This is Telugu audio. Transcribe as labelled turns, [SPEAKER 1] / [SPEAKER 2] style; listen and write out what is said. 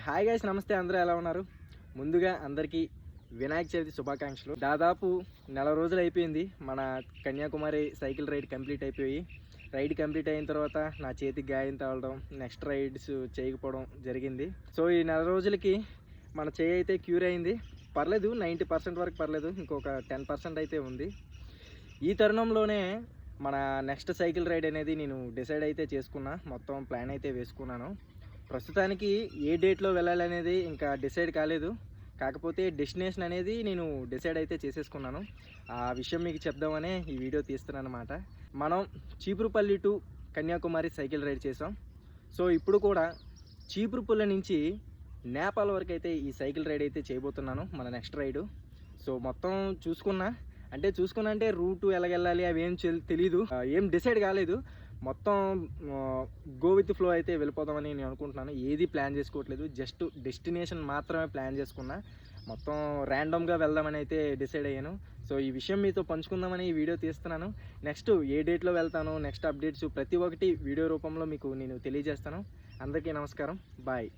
[SPEAKER 1] హాయ్ గైస్ నమస్తే. అందరూ ఎలా ఉన్నారు? ముందుగా అందరికీ వినాయక చవితి శుభాకాంక్షలు. దాదాపు నెల రోజులు అయిపోయింది. మన కన్యాకుమారి సైకిల్ రైడ్ కంప్లీట్ అయిపోయి రైడ్ కంప్లీట్ అయిన తర్వాత నా చేతికి గాయం తగలడం నెక్స్ట్ రైడ్స్ చేయకపోవడం జరిగింది. సో ఈ నెల రోజులకి మన చేయి అయితే క్యూర్ అయింది. పర్లేదు నైంటీ పర్సెంట్ వరకు పర్లేదు. ఇంకొక టెన్ పర్సెంట్ అయితే ఉంది. ఈ తరుణంలోనే మన నెక్స్ట్ సైకిల్ రైడ్ అనేది నేను డిసైడ్ అయితే చేసుకున్నా. మొత్తం ప్లాన్ అయితే వేసుకున్నాను. ప్రస్తుతానికి ఏ డేట్లో వెళ్ళాలనేది ఇంకా డిసైడ్ కాలేదు. కాకపోతే డెస్టినేషన్ అనేది నేను డిసైడ్ అయితే చేసేసుకున్నాను. ఆ విషయం మీకు చెప్దామనే ఈ వీడియో తీస్తున్నాను అనమాట మనం Cheepurupalli to Kanyakumari cycle ride చేసాం సో ఇప్పుడు కూడా చీపురుపల్లి నుంచి నేపాల్ వరకు అయితే ఈ సైకిల్ రైడ్ అయితే చేయబోతున్నాను మన నెక్స్ట్ రైడు. సో మొత్తం చూసుకున్నా అంటే చూసుకున్నా అంటే రూటు ఎలాగెళ్ళాలి అవి ఏం తెలీదు. ఏం డిసైడ్ కాలేదు. మొత్తం గో విత్ ఫ్లో అయితే వెళ్ళిపోదామని నేను అనుకుంటున్నాను. ఏది ప్లాన్ చేసుకోవట్లేదు. జస్ట్ డెస్టినేషన్ మాత్రమే ప్లాన్ చేసుకున్నా. మొత్తం ర్యాండమ్గా వెళ్దామని అయితే డిసైడ్ అయ్యాను. సో ఈ విషయం మీతో పంచుకుందామని ఈ వీడియో తీస్తున్నాను. నెక్స్ట్ ఏ డేట్లో వెళ్తాను నెక్స్ట్ అప్డేట్స్ ప్రతి ఒక్కటి వీడియో రూపంలో మీకు నేను తెలియజేస్తాను. అందరికీ నమస్కారం. బాయ్